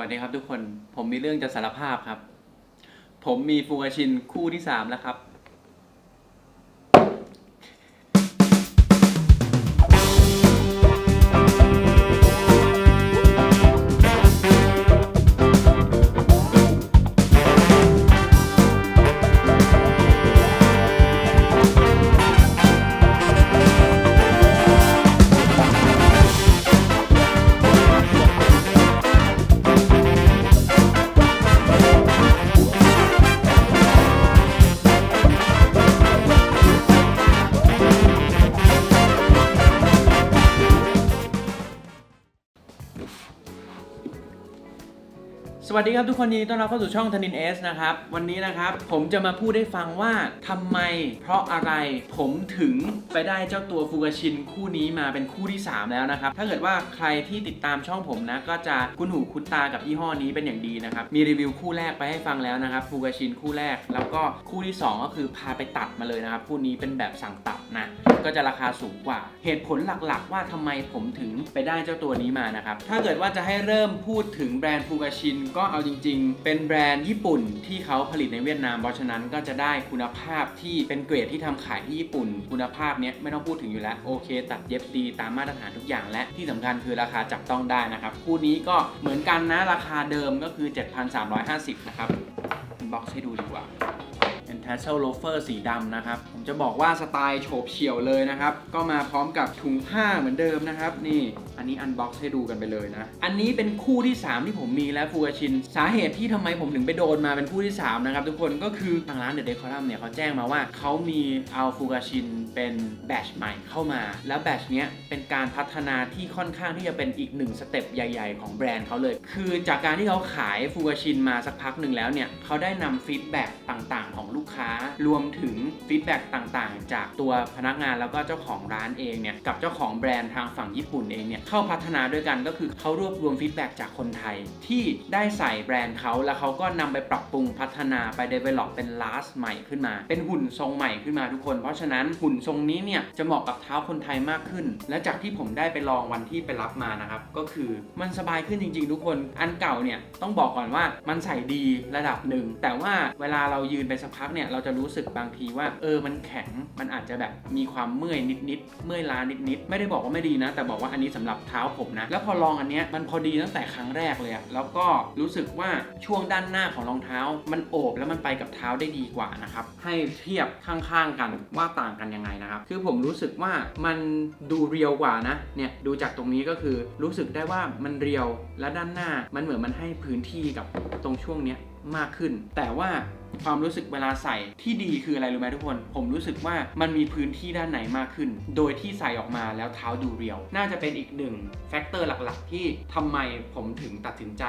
วัสดีครับทุกคน ผมมีเรื่องจะสารภาพครับ ผมมีฟูกาชินคู่ที่สามแล้วครับ วัสดีครับทุกคนยินดีต้อนรับเข้าสู่ช่องธนินเอสนะครับ วันนี้นะครับผมจะมาพูดให้ฟังว่าทำไม เพราะอะไรผมถึงไปได้เจ้าตัวฟูกาชินคู่นี้มาเป็นคู่ที่ 3 แล้วนะครับ ถ้าเกิดว่าใครที่ติดตามช่องผมนะ ก็จะคุ้นหูคุ้นตากับยี่ห้อนี้เป็นอย่างดีนะครับ มีรีวิวคู่แรกไปให้ฟังแล้วนะครับฟูกาชินคู่แรก แล้วก็คู่ที่ 2 ก็คือพาไปตัดมาเลยนะครับคู่นี้เป็นแบบสั่งตัดนะก็จะราคาสูงกว่า เหตุผลหลักๆ ว่าทำไมผมถึงไปได้เจ้าตัวนี้มานะครับถ้าเกิดว่าจะให้เริ่มพูดถึงแบรนด์ฟูกาชินก็เอาจริง ๆ เป็นแบรนด์ญี่ปุ่นที่เขาผลิตในเวียดนาม เพราะฉะนั้นก็จะได้คุณภาพที่เป็นเกรดที่ทำขายที่ญี่ปุ่น คุณภาพเนี้ยไม่ต้องพูดถึงอยู่แล้วโอเค ตัดเย็บดีตามมาตรฐานทุกอย่างและที่สำคัญคือราคาจับต้องได้นะครับคู่นี้ก็เหมือนกันนะราคาเดิมก็คือ 7,350 นะครับบ็อกซ์ให้ดูดีกว่า t a s s e l loafer สีดำนะครับ ผมจะบอกว่าสไตล์โฉบเฉี่ยวเลยนะครับ ก็มาพร้อมกับถุงผ้าเหมือนเดิมนะครับ นี่อันนี้อันบ็อกซ์ให้ดูกันไปเลยนะ อันนี้เป็นคู่ที่ 3 ที่ผมมีและฟูกาชิน สาเหตุที่ทำไมผมถึงไปโดนมาเป็นคู่ที่ 3 นะครับทุกคนก็คือทางร้านเดอะเดคอรัมเนี่ยเขาแจ้งมาว่าเขามีเอาฟูกาชินเป็นแบตชใหม่เข้ามา แล้วแบตชเนี้ยเป็นการพัฒนาที่ค่อนข้างที่จะเป็นอีกหนึ่งสเต็ปใหญ่ ๆ ของแบรนด์เขาเลย คือจากการที่เขาขายฟูกาชินมาสักพักหนึ่งแล้วเนี่ยเขาได้นำฟีดแบ็กต่างๆ ของลูกค้ารวมถึงฟีดแบ็กต่างๆ จากตัวพนักงานแล้วก็เจ้าของร้านเองเนี่ยกับเจ้าของแบรนด์ทางฝั่งญี่ปุ่นเองเนี่ยเข้าพัฒนาด้วยกันก็คือเขารวบรวมฟีดแบ็กจากคนไทย ที่ได้ใส่แบรนด์เขาแล้วเขาก็นำไปปรับปรุงพัฒนาไป develop เป็น last ใหม่ขึ้นมา เป็นหุ่นทรงใหม่ขึ้นมาทุกคน เพราะฉะนั้นหุ่นทรงนี้เนี่ยจะเหมาะกับเท้าคนไทยมากขึ้น และจากที่ผมได้ไปลองวันที่ไปรับมานะครับก็คือมันสบายขึ้นจริง ๆ ทุกคนอันเก่าเนี่ยต้องบอกก่อนว่ามันใส่ดีระดับหนึ่งแต่ว่าเวลาเรายืนไปสักพักเนี่ยเราจะรู้สึกบางทีว่า เออมันแข็งมันอาจจะแบบมีความเมื่อยนิดๆเมื่อยล้านิดๆไม่ได้บอกว่าไม่ดีนะ แต่บอกว่าอันนี้สำหรับเท้าผมนะ แล้วพอลองอันเนี้ยมันพอดีตั้งแต่ครั้งแรกเลยอะแล้วก็รู้สึกว่าช่วงด้านหน้าของรองเท้า มันโอบแล้วมันไปกับเท้าได้ดีกว่านะครับให้เทียบข้างๆกันว่าต่างกันยังไงนะครับ คือผมรู้สึกว่ามันดูเรียวกว่านะเนี่ยดูจากตรงนี้ก็คือรู้สึกได้ว่ามันเรียวและด้านหน้ามันเหมือนมันให้พื้นที่กับตรงช่วงเนี้ยมากขึ้น แต่ว่า ความรู้สึกเวลาใส่ที่ดีคืออะไรรู้ไหมทุกคน ผมรู้สึกว่ามันมีพื้นที่ด้านไหนมากขึ้น โดยที่ใส่ออกมาแล้วเท้าดูเรียว น่าจะเป็นอีกหนึ่งแฟกเตอร์หลักๆ ที่ทำไมผมถึงตัดสินใจ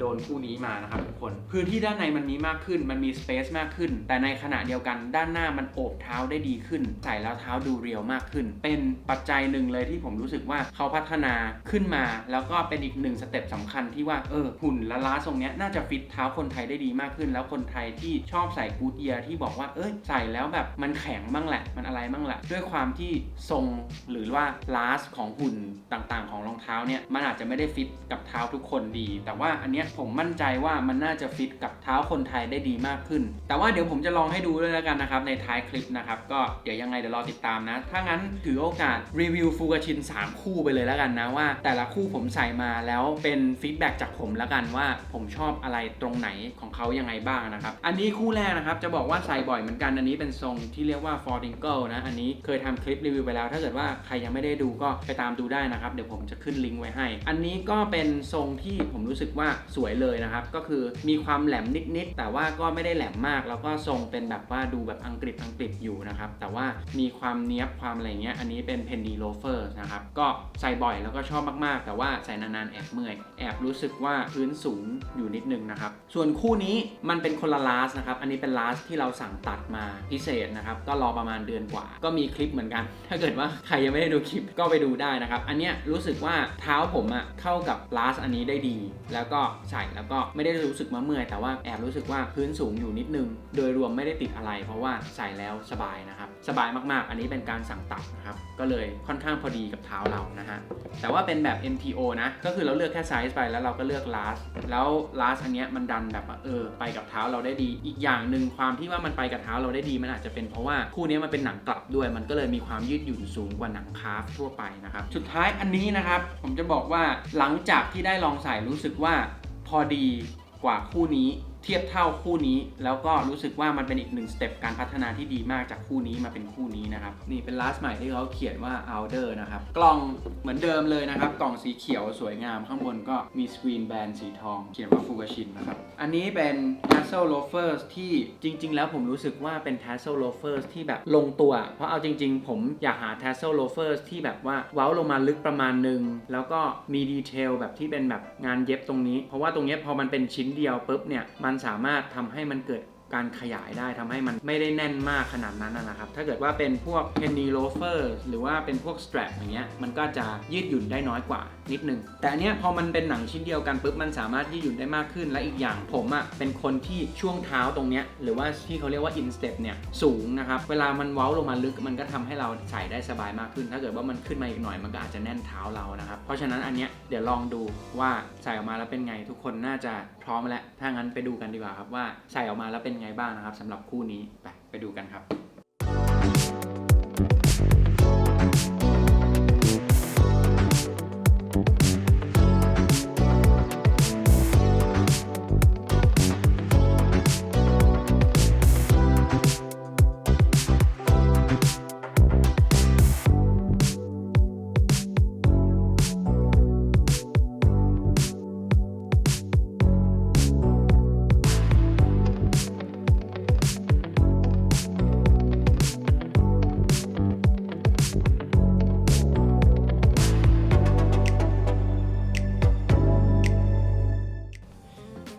โดนคู่นี้มานะครับทุกคน พื้นที่ด้านในมันมีมากขึ้น มันมีสเปซมากขึ้น แต่ในขณะเดียวกันด้านหน้ามันโอบเท้าได้ดีขึ้น ใส่แล้วเท้าดูเรียวมากขึ้น เป็นปัจจัยหนึ่งเลยที่ผมรู้สึกว่าเขาพัฒนาขึ้นมา แล้วก็เป็นอีกหนึ่งสเต็ปสำคัญที่ว่าเออหุ่นละล้าทรงเนี้ยน่าจะฟิตเท้าคนไทยได้ดีมากขึ้น แล้วคนไทยที่ชอบใส่กูดเอียร์ที่บอกว่าเอ้ยใส่แล้วแบบมันแข็งบ้างแหละ มันอะไรบ้างแหละ ด้วยความที่ทรงหรือว่าลาสของหุ่นต่างๆ ของรองเท้าเนี่ยมันอาจจะไม่ได้ฟิตกับเท้าทุกคนดี แต่ว่าอันเนี้ยผมมั่นใจว่ามันน่าจะฟิตกับเท้าคนไทยได้ดีมากขึ้น แต่ว่าเดี๋ยวผมจะลองให้ดูด้วยแล้วกันนะครับในท้ายคลิปนะครับก็เดี๋ยวยังไงเดี๋ยวรอติดตามนะ ถ้างั้นถือโอกาสรีวิวฟูกาชิน 3 คู่ไปเลยแล้วกันนะว่า แต่ละคู่ผมใส่มาแล้วเป็นฟีดแบ็กจากผมแล้วกันว่าผมชอบอะไรตรงไหนของเขายังไงบ้างนะครับ อันนี้คู่แรกนะครับจะบอกว่าใส่บ่อยเหมือนกันอันนี้เป็นทรงที่เรียกว่า f o r d i n g l e นะอันนี้เคยทำคลิปรีวิวไปแล้ว ถ้าเกิดว่าใครยังไม่ได้ดูก็ไปตามดูได้นะครับเดี๋ยวผมจะขึ้นลิงก์ไว้ให้ อันนี้ก็เป็นทรงที่ผมรู้สึกว่าสวยเลยนะครับ ก็คือมีความแหลมนิดๆ แต่ว่าก็ไม่ได้แหลมมาก แล้วก็ทรงเป็นแบบว่าดูแบบอังกฤษอังกฤษอยู่นะครับ แต่ว่ามีความเนี้ยบความอะไรเงี้ย อันนี้เป็นเพนนีโลเฟอร์นะครับ ก็ใส่บ่อยแล้วก็ชอบมากๆ แต่ว่าใส่นานๆแอบเมื่อย แอบรู้สึกว่าพื้นสูงอยู่นิดนึงนะครับ ส่วนคู่นี้มันเป็นคนละลาสนะครับ อันนี้เป็นลาสที่เราสั่งตัดมาพิเศษนะครับ ก็รอประมาณเดือนกว่า ก็มีคลิปเหมือนกัน ถ้าเกิดว่าใครยังไม่ได้ดูคลิปก็ไปดูได้นะครับ อันเนี้ยรู้สึกว่าเท้าผมอะเข้ากับลาสอันนี้ได้ดี แล้วก็ใส่แล้วก็ไม่ได้รู้สึกมาเมื่อยแต่ว่าแอบรู้สึกว่าพื้นสูงอยู่นิดนึง โดยรวมไม่ได้ติดอะไร เพราะว่าใส่แล้วสบายนะครับ สบายมากๆ อันนี้เป็นการสั่งตัดนะครับ ก็เลยค่อนข้างพอดีกับเท้าเรานะฮะ แต่ว่าเป็นแบบ MTO นะ ก็คือเราเลือกแค่ไซส์ไปแล้วเราก็เลือก last แล้ว last อันเนี้ยมันดันแบบเออไปกับเท้าเราได้ดี อีกอย่างหนึ่งความที่ว่ามันไปกับเท้าเราได้ดีมันอาจจะเป็นเพราะว่าคู่นี้มันเป็นหนังกลับด้วย มันก็เลยมีความยืดหยุ่นสูงกว่าหนังคาร์ฟทั่วไปนะครับ สุดท้ายอันนี้นะครับ ผมจะบอกว่าหลังจากที่ได้ลองใส่รู้สึกว่า พอดีกว่าคู่นี้ เทียบเท่าคู่นี้ แล้วก็รู้สึกว่ามันเป็นอีกหนึ่งสเต็ปการพัฒนาที่ดีมากจากคู่นี้มาเป็นคู่นี้นะครับ นี่เป็นลาสใหม่ที่เขาเขียนว่า outer นะครับ กล่องเหมือนเดิมเลยนะครับ กล่องสีเขียวสวยงามข้างบนก็มีสกรีนแบนสีทอง เขียนว่าฟูกาชินนะครับ อันนี้เป็น tassel loafers ที่จริง ๆ แล้วผมรู้สึกว่าเป็น tassel loafers ที่แบบลงตัว เพราะเอาจริง ๆ ผมอยากหา tassel loafers ที่แบบว่าเว้าลงมาลึกประมาณหนึ่งแล้วก็มีดีเทลแบบที่เป็นแบบงานเย็บตรงนี้ เพราะว่าตรงเนี้ยพอมันเป็นชิ้นเดียวปุ๊บเนี่ยมันันสามารถทำให้มันเกิด การขยายได้ทำให้มันไม่ได้แน่นมากขนาดนั้นนะครับ ถ้าเกิดว่าเป็นพวก penny loafer หรือว่าเป็นพวก strap อย่างเงี้ยมันก็จะยืดหยุ่นได้น้อยกว่านิดนึง แต่อันเนี้ยพอมันเป็นหนังชิ้นเดียวกันปุ๊บมันสามารถยืดหยุ่นได้มากขึ้น และอีกอย่างผมอะ่ะเป็นคนที่ช่วงเท้าตรงเนี้ยหรือว่าที่เขาเรียกว่า instep เนี่ยสูงนะครับเวลามันเว้าลงมาลึกมันก็ทำให้เราใส่ได้สบายมากขึ้น ถ้าเกิดว่ามันขึ้นมาอีกหน่อยมันก็อาจจะแน่นเท้าเรานะครับเพราะฉะนั้นอันเนี้ยเดี๋ยวลองดูว่าใส่ออกมาแล้วเป็นไงทุกคนน่าจะพร้อมแล้วถ้างั้นไปดูกันดีกว่าครับว่าใส่ออกมาแล้วเป็นไงบ้างนะครับสำหรับคู่นี้ไปไปดูกันครับ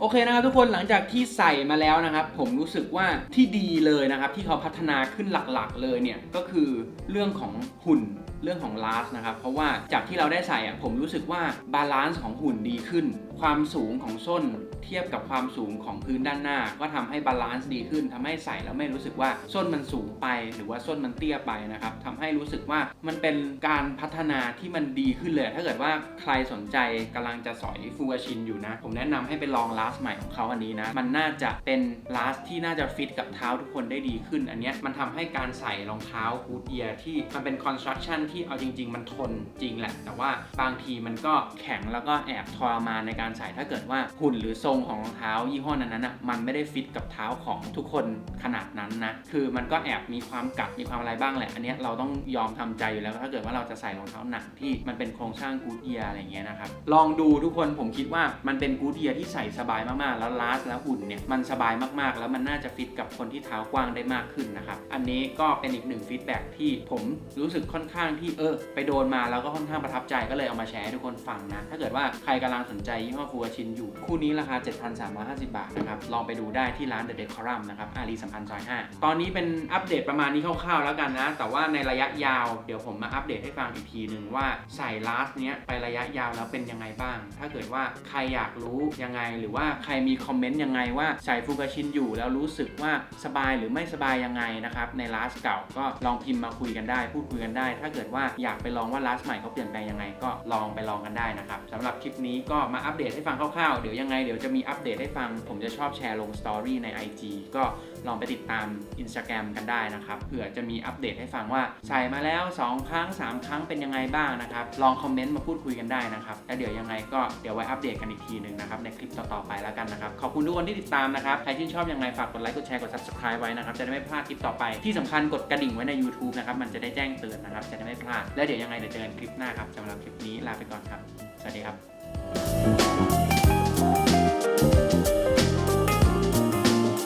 โอเคนะครับทุกคนหลังจากที่ใส่มาแล้วนะครับ ผมรู้สึกว่าที่ดีเลยนะครับ ที่เขาพัฒนาขึ้นหลักๆ เลยเนี่ยก็คือเรื่องของหุ่น เรื่องของลาสนะครับ เพราะว่าจากที่เราได้ใส่อะผมรู้สึกว่าบาลานซ์ของหุ่นดีขึ้น ความสูงของส้นเทียบกับความสูงของพื้นด้านหน้า ก็ทำให้บาลานซ์ดีขึ้นทำให้ใส่แล้วไม่รู้สึกว่าส้นมันสูงไป หรือว่าส้นมันเตี้ยไปนะครับทำให้รู้สึกว่ามันเป็นการพัฒนาที่มันดีขึ้นเลย ถ้าเกิดว่าใครสนใจกำลังจะสอยฟูกชินอยู่นะ ผมแนะนำให้ไปลองลาสใหม่ของเขาอันนี้นะ มันน่าจะเป็นลาสที่น่าจะฟิตกับเท้าทุกคนได้ดีขึ้น อันนี้มันทำให้การใส่รองเท้าฮูดเอียที่มันเป็นคอนสตรั c ชั่นที่เอาจริง ๆ มันทนจริงแหละ แต่ว่าบางทีมันก็แข็งแล้วก็แอบทรมานในการใส่ถ้าเกิดว่าหุ่นหรือทรงของรองเท้ายี่ห้อนั้นๆอะมันไม่ได้ฟิตกับเท้าของทุกคนขนาดนั้นนะคือมันก็แอบมีความกัดมีความอะไรบ้างแหละอันนี้เราต้องยอมทำใจอยู่แล้วถ้าเกิดว่าเราจะใส่รองเท้าหนักที่มันเป็นโครงสร้างกูดเอียอะไรเงี้ยนะครับลองดูทุกคนผมคิดว่ามันเป็นกูดเอียที่ใส่สบายมากๆ แล้วลาสแล้วหุ่นเนี่ยมันสบายมากๆ แล้วมันน่าจะฟิตกับคนที่เท้ากว้างได้มากขึ้นนะครับอันนี้ก็เป็นอีกหนึ่งฟีดแบ็กที่ผมรู้สึกค่อนข้างที่เออไปโดนมาแล้วก็ค่อนข้างประทับใจก็เลยเอามาแชร์ให้ทุกคนฟังนะ ถ้าเกิดว่าใครกำลังสนใจยี่ห้อฟูวาชินอยู่ คู่นี้ราคา 7,350 บาทนะครับ ลองไปดูได้ที่ร้าน The Decorum นะครับอารีสัมพันธ์ซอย5ตอนนี้เป็นอัปเดตประมาณนี้คร่าวๆแล้วกันนะ แต่ว่าในระยะยาวเดี๋ยวผมมาอัปเดตให้ฟังอีกทีหนึ่งว่าใส่ลาสเนี้ยไประยะยาวแล้วเป็นยังไงบ้าง ถ้าเกิดว่าใครอยากรู้ยังไง หรือว่าใครมีคอมเมนต์ยังไงว่าใส่ฟูกาชินอยู่แล้วรู้สึกว่าสบายหรือไม่สบายยังไงนะครับในลาสเก่าก็ลองพิมพ์มาคุยกันได้ พูดคุยกันได้ ถ้าเกิดว่าอยากไปลองว่าลาสใหม่เขาเปลี่ยนแปลงยังไงก็ลองไปลองกันได้นะครับสำหรับคลิปนี้ก็มาอัปเดตให้ฟังคร่าวๆเดี๋ยวยังไงเดี๋ยวจะมีอัปเดตให้ฟัง ผมจะชอบแชร์ลงสตอรี่ใน IG ก็ลองไปติดตาม Instagram กันได้นะครับเผื่อจะมีอัปเดตให้ฟังว่าใส่มาแล้ว 2 ครั้ง 3 ครั้งเป็นยังไงบ้างนะครับลองคอมเมนต์มาพูดคุยกันได้นะครับแล้วเดี๋ยวยังไงก็เดี๋ยวไว้อัปเดตกันอีกทีหนึ่งนะครับในคลิปต่อๆไปแล้วกันนะครับขอบคุณทุกคนที่ติดตามนะครับใครที่ชอบยังไงฝากกดไลค์กดแชร์กด subscribe ไว้นะครับจะได้ไม่พลาดคลิปต่อไปที่สำคัญกดกระดิ่งไว้ใน YouTube นะครับมันจะได้แจ้งเตือนนะครับจะได้ไม่อ่าแล้วเดี๋ยวยังไงเดี๋ยวเจอกันคลิปหน้าครับสำหรับคลิปนี้ลาไปก่อนครับ สวัสดีครับ